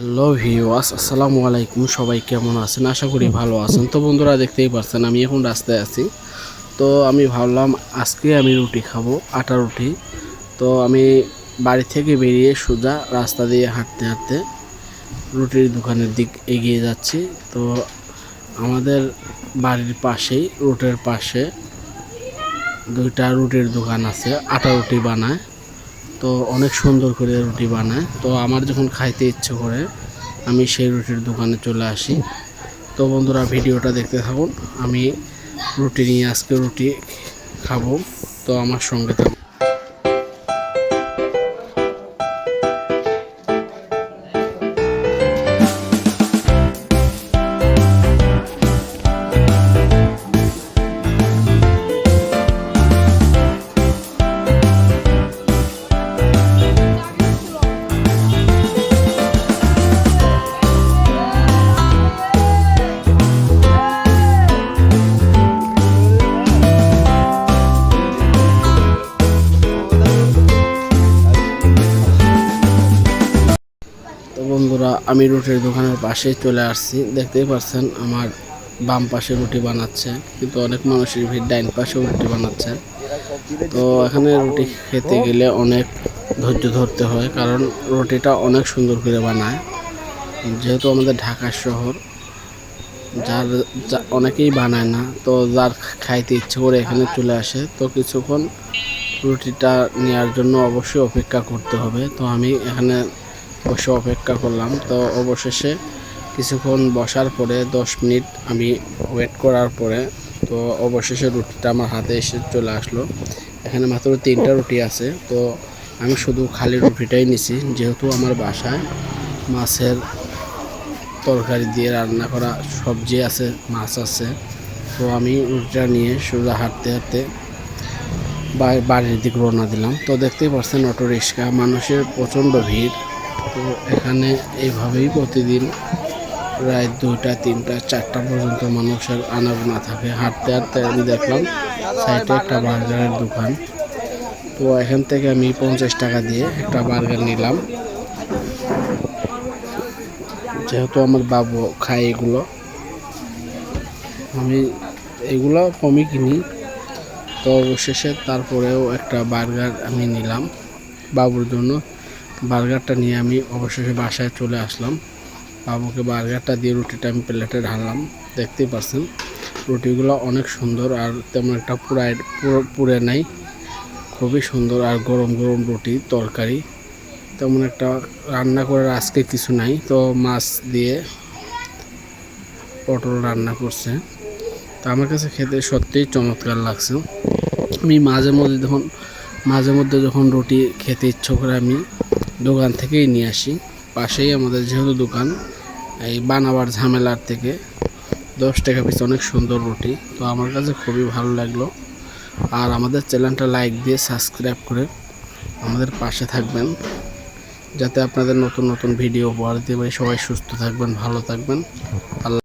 Hello ভিওয়াস আসসালামু আলাইকুম, সবাই কেমন আছেন? আশা করি ভালো আছেন। তো বন্ধুরা, দেখতেই পারছেন আমি এখন রাস্তায় আছি। তো আমি ভাবলাম, আজকে আমি রুটি খাব, আটা রুটি। তো আমি বাড়ি থেকে বেরিয়ে সোজা রাস্তা দিয়ে হাঁটতে হাঁটতে রুটির দোকানের দিক এগিয়ে যাচ্ছি। তো আমাদের বাড়ির পাশেই, রুটের পাশে দুইটা রুটির দোকান আছে, আটা রুটি বানায়। তো অনেক সুন্দর করে রুটি বানায়। তো আমার যখন খাইতে ইচ্ছে করে, আমি সেই রুটির দোকানে চলে আসি। তো বন্ধুরা, ভিডিওটা দেখতে থাকুন। আমি রুটি নিয়ে আজকে রুটি খাব। তো আমার সঙ্গে থাকুন। বন্ধুরা, আমি রুটির দোকানের পাশেই চলে আসছি। দেখতেই পাচ্ছেন আমার বাম পাশে রুটি বানাচ্ছে, কিন্তু অনেক মানুষের ভিড় ডাইন পাশেও রুটি বানাচ্ছে। তো এখানে রুটি খেতে গেলে অনেক ধৈর্য ধরতে হয়, কারণ রুটিটা অনেক সুন্দর করে বানায়। যেহেতু আমাদের ঢাকা শহর, যার অনেকেই বানায় না, তো যার খাইতে ইচ্ছে করে এখানে চলে আসে, তো কিছুক্ষণ রুটিটা নেওয়ার জন্য অবশ্যই অপেক্ষা করতে হবে। তো আমি এখানে বসে অপেক্ষা করলাম। তো অবশেষে কিছুক্ষণ বসার পরে দশ মিনিট আমি ওয়েট করার পরে তো অবশেষে রুটিটা আমার হাতে এসে চলে আসলো। এখানে মাত্র তিনটা রুটি আছে। তো আমি শুধু খালি রুটিটাই নিছি। যেহেতু আমার বাসায় মাছের তরকারি দিয়ে রান্না করা সবজি আছে, মাছ আছে, তো আমি রুটিটা নিয়ে সোজা হাঁটতে হাঁটতে বাড়ির দিকে রওনা দিলাম। তো দেখতেই পাচ্ছেন অটো রিক্সা, মানুষের প্রচণ্ড ভিড়। তো এখানে এইভাবেই প্রতিদিন প্রায় দুইটা, তিনটা, চারটা পর্যন্ত মানুষের আনাগোনা থাকে। হাঁটতে হাঁটতে আমি দেখলাম সাইডে একটা বার্গারের দোকান। তো এখান থেকে আমি পঞ্চাশ টাকা দিয়ে একটা বার্গার নিলাম। যেহেতু আমার বাবু খায় এগুলো, আমি এগুলো কমই কিনি। তো অবশেষে তারপরেও একটা বার্গার আমি নিলাম বাবুর জন্য। বার্গারটা নিয়ে আমি অবশেষে বাসায় চলে আসলাম। বাবুকে বার্গারটা দিয়ে রুটিটা আমি প্লেটে ঢাললাম। দেখতেই পাচ্ছেন, রুটিগুলো অনেক সুন্দর আর তেমন একটা পুরাই পুরো নাই। খুবই সুন্দর আর গরম গরম রুটি, তরকারি। তেমন একটা রান্না করার আজকে কিছু নাই, তো মাছ দিয়ে পটল রান্না করছে। তো আমার কাছে খেতে সত্যিই চমৎকার লাগছে। আমি মাঝে মধ্যে যখন মাঝে মধ্যে যখন রুটি খেতে ইচ্ছে করে আমি দোকান থেকেই নিয়ে আসি। পাশেই আমাদের যেহেতু দোকান, এই বানাবার ঝামেলার থেকে দশ টাকা পিস অনেক সুন্দর রুটি। তো আমার কাছে খুবই ভালো লাগল। আর আমাদের চ্যানেলটা লাইক দিয়ে সাবস্ক্রাইব করে আমাদের পাশে থাকবেন, যাতে আপনাদের নতুন নতুন ভিডিও উপহার পারি সবাই সুস্থ থাকবেন, ভালো থাকবেন। আল্লাহ